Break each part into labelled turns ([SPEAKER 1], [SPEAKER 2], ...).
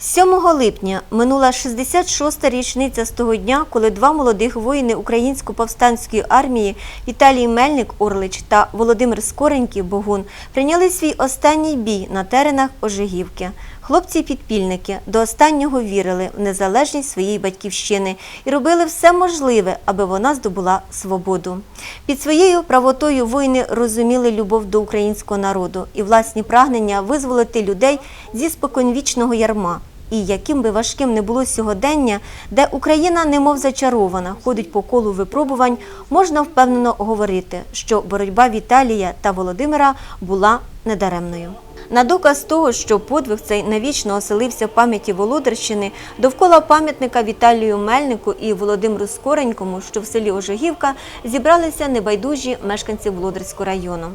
[SPEAKER 1] 7 липня минула 66-та річниця з того дня, коли два молодих воїни українсько-повстанської армії Віталій Мельник Орлич та Володимир Скоренький Богун прийняли свій останній бій на теренах Ожегівки. Хлопці-підпільники до останнього вірили в незалежність своєї батьківщини і робили все можливе, аби вона здобула свободу. Під своєю правотою воїни розуміли любов до українського народу і власні прагнення визволити людей зі споконвічного ярма. І яким би важким не було сьогодення, де Україна, немов зачарована, ходить по колу випробувань, можна впевнено говорити, що боротьба Віталія та Володимира була недаремною. На доказ того, що подвиг цей навічно оселився в пам'яті Володарщини, довкола пам'ятника Віталію Мельнику і Володимиру Скоренькому, що в селі Ожогівка, зібралися небайдужі мешканці Володарського району.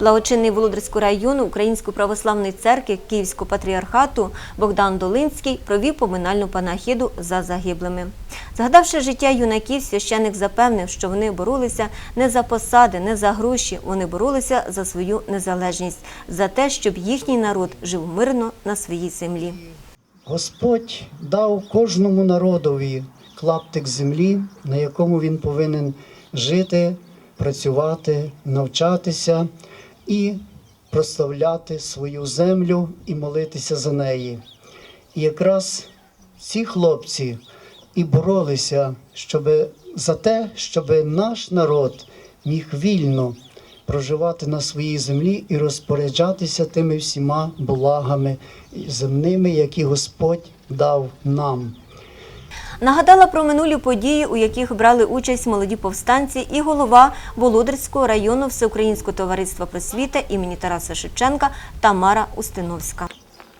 [SPEAKER 1] Благочинний Володарського району Української православної церкви Київського патріархату Богдан Долинський провів поминальну панахіду за загиблими. Згадавши життя юнаків, священик запевнив, що вони боролися не за посади, не за гроші. Вони боролися за свою незалежність, за те, щоб їхній народ жив мирно на своїй землі.
[SPEAKER 2] Господь дав кожному народові клаптик землі, на якому він повинен жити, працювати, навчатися і прославляти свою землю і молитися за неї. І якраз ці хлопці і боролися щоб, за те, щоб наш народ міг вільно проживати на своїй землі і розпоряджатися тими всіма благами земними, які Господь дав нам.
[SPEAKER 1] Нагадала про минулі події, у яких брали участь молоді повстанці, і голова Володарського району Всеукраїнського товариства просвіти імені Тараса Шевченка Тамара Устиновська.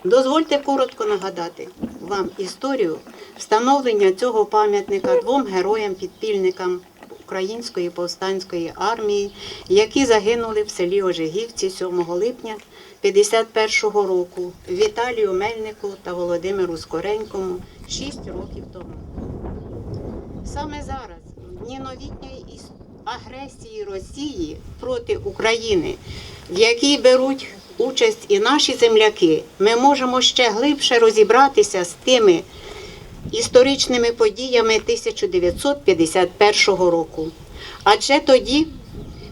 [SPEAKER 3] Дозвольте коротко нагадати вам історію встановлення цього пам'ятника двом героям-підпільникам Української повстанської армії, які загинули в селі Ожегівці 7 липня 51-го року Віталію Мельнику та Володимиру Скоренькому 6 років тому. Саме зараз, іс- агресії Росії проти України, в якій беруть участь і наші земляки, ми можемо ще глибше розібратися з тими історичними подіями 1951 року. Адже тоді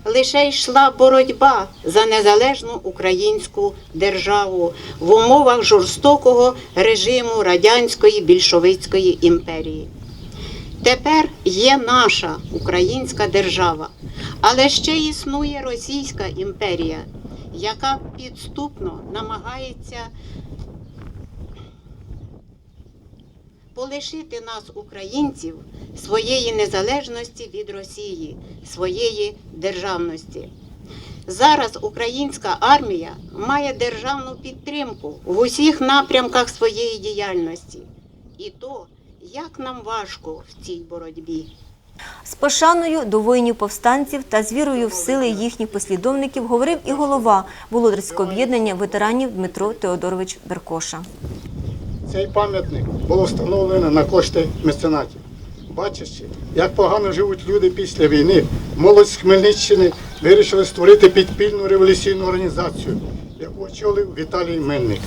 [SPEAKER 3] лише йшла боротьба за незалежну українську державу в умовах жорстокого режиму радянської більшовицької імперії. Тепер є наша українська держава, але ще існує Російська імперія, яка підступно намагається полишити нас, українців, своєї незалежності від Росії, своєї державності. Зараз українська армія має державну підтримку в усіх напрямках своєї діяльності. І то, як нам важко в цій боротьбі.
[SPEAKER 1] З пошаною до воїнів повстанців та з вірою в сили їхніх послідовників говорив і голова Володарського об'єднання ветеранів Дмитро Теодорович Беркоша.
[SPEAKER 4] Цей пам'ятник було встановлено на кошти меценатів. Бачачи, як погано живуть люди після війни, молодь з Хмельниччини вирішили створити підпільну революційну організацію, яку очолив Віталій Мельник.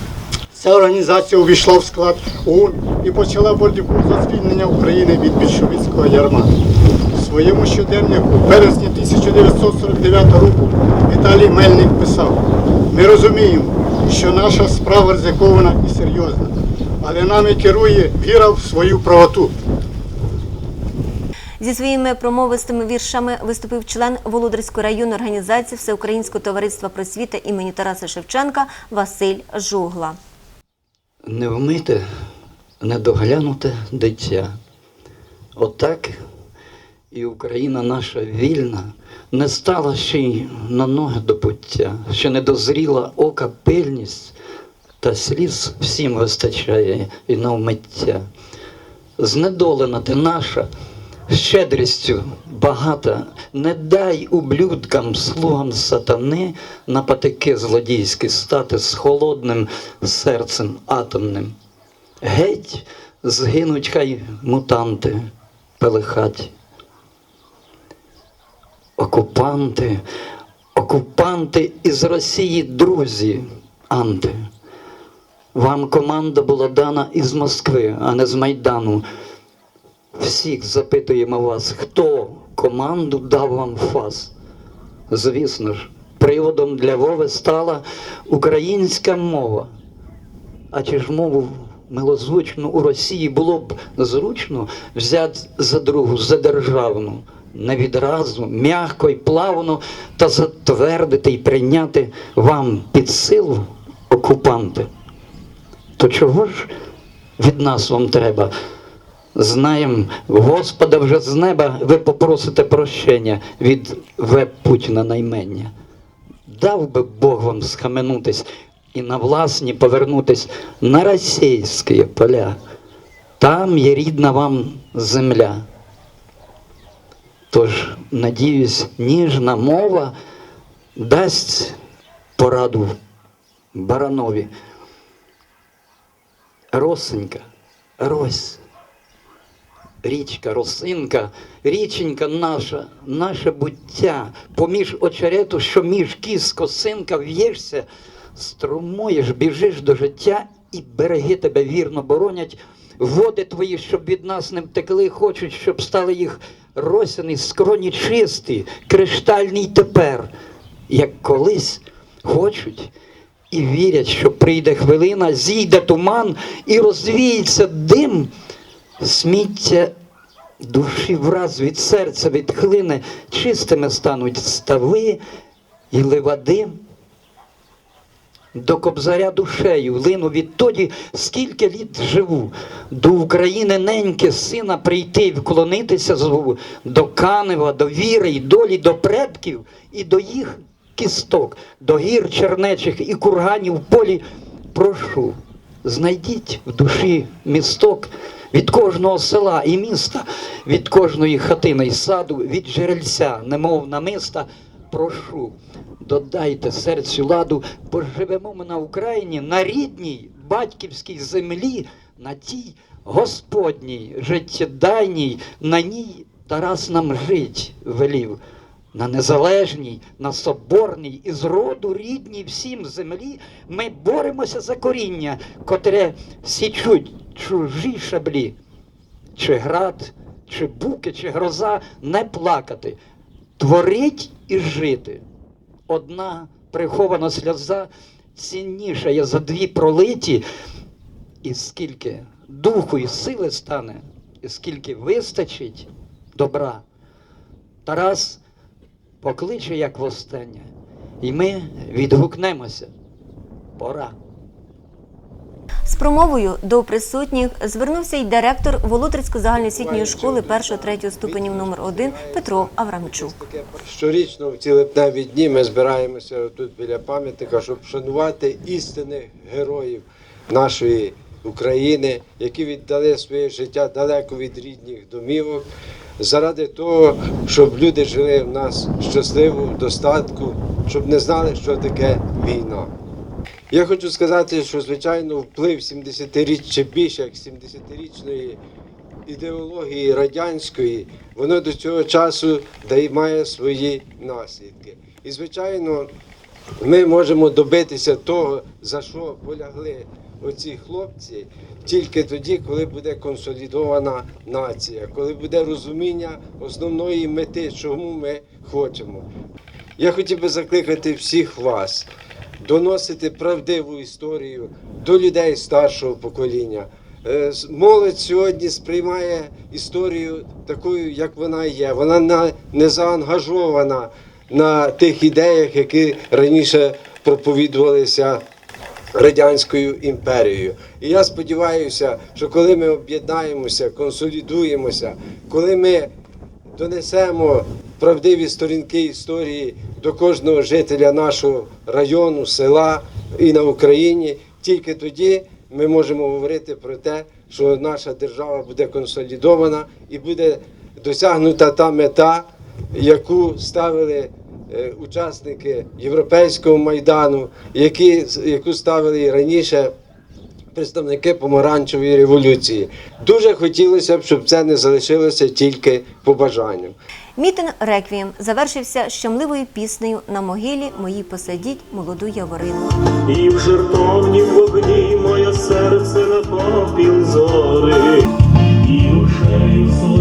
[SPEAKER 4] Ця організація увійшла в склад ОУН і почала боротьбу за звільнення України від більшовицького ярма. У своєму щоденнику в березні 1949 року Віталій Мельник писав: ми розуміємо, що наша справа ризикована і серйозна, але нами керує віра в свою правоту.
[SPEAKER 1] Зі своїми промовистими віршами виступив член Володарської районної організації Всеукраїнського товариства просвіти імені Тараса Шевченка Василь Жугла.
[SPEAKER 5] Не вмите, не доглянуте дитя. Отак і Україна наша вільна не стала ще й на ноги до пуття, ще не дозріла ока пильність, та сліз всім вистачає і навмиття. Знедолена ти наша, щедрістю багата, не дай ублюдкам, слугам сатани на патики злодійські стати з холодним серцем атомним. Геть згинуть хай мутанти пелехаті. Окупанти, окупанти із Росії, друзі, анти. Вам команда була дана із Москви, а не з Майдану. Всіх запитуємо вас, хто команду дав вам фас? Звісно ж, приводом для Вови стала українська мова. А чи ж мову милозвучну у Росії було б зручно взяти за другу, за державну, не відразу, м'яко й плавно та затвердити й прийняти вам під силу окупанти? То чого ж від нас вам треба? Знаєм, Господа вже з неба ви попросите прощення від веб Путіна наймення. Дав би Бог вам схаменутись і на власні повернутись на російські поля. Там є рідна вам земля. Тож, надіюсь, ніжна мова дасть пораду баранові. Росенька, Рось, річка, росинка, річенька наша, наше буття, поміж очерету, що між кіз косинка в'єшся, струмуєш, біжиш до життя, і береги тебе вірно боронять. Води твої, щоб від нас не втекли, хочуть, щоб стали їх росяні, скроні чисті, криштальні тепер, як колись хочуть і вірять, що прийде хвилина, зійде туман і розвіється дим, сміття душі враз від серця відхлине, чистими стануть стави і ливади. До кобзаря душею лину відтоді, скільки літ живу, до України неньки сина прийти і вклонитися зву, до Канева, до віри й долі, до предків і до їх кісток, до гір чернечих і курганів полі. Прошу, знайдіть в душі місток від кожного села і міста, від кожної хатини й саду, від джерельця, немов намиста. Прошу, додайте серцю ладу, бо живемо ми на Україні, на рідній батьківській землі, на тій Господній, життєдайній, на ній Тарас нам жить велів. На незалежній, на соборній і з роду рідній всім землі ми боремося за коріння, котре січуть чужі шаблі. Чи град, чи буки, чи гроза не плакати, творить і жити. Одна прихована сльоза цінніша є за дві пролиті, і скільки духу і сили стане, і скільки вистачить добра. Тарас покличе, як востаннє, і ми відгукнемося. Пора.
[SPEAKER 1] З промовою до присутніх звернувся й директор Володарської загальноосвітньої школи 1-3 ступенів номер 1 Петро Аврамчук.
[SPEAKER 6] Щорічно в ці липневі дні ми збираємося тут біля пам'ятника, щоб вшанувати істинних героїв нашої України, які віддали своє життя далеко від рідних домівок, заради того, щоб люди жили в нас щасливо, в достатку, щоб не знали, що таке війна. Я хочу сказати, що звичайно вплив 70-річ чи більше як 70-річної ідеології радянської, воно до цього часу дає має свої наслідки. І звичайно, ми можемо добитися того, за що полягли оці хлопці, тільки тоді, коли буде консолідована нація, коли буде розуміння основної мети, чому ми хочемо. Я хотів би закликати всіх вас доносити правдиву історію до людей старшого покоління. Е, Молодь сьогодні сприймає історію такою, як вона є. Вона не заангажована на тих ідеях, які раніше проповідувалися радянською імперією. І я сподіваюся, що коли ми об'єднаємося, консолідуємося, коли ми донесемо правдиві сторінки історії до кожного жителя нашого району, села і на Україні, тільки тоді ми можемо говорити про те, що наша держава буде консолідована і буде досягнута та мета, яку ставили учасники Європейського майдану, які, яку ставили і раніше представники помаранчевої революції. Дуже хотілося б, щоб це не залишилося тільки побажанням.
[SPEAKER 1] Мітинг Реквієм завершився щемливою піснею на могилі моїй посадіть молоду яворину.
[SPEAKER 7] І в жертовні вогні моє серце на попіл зори. І душею своєю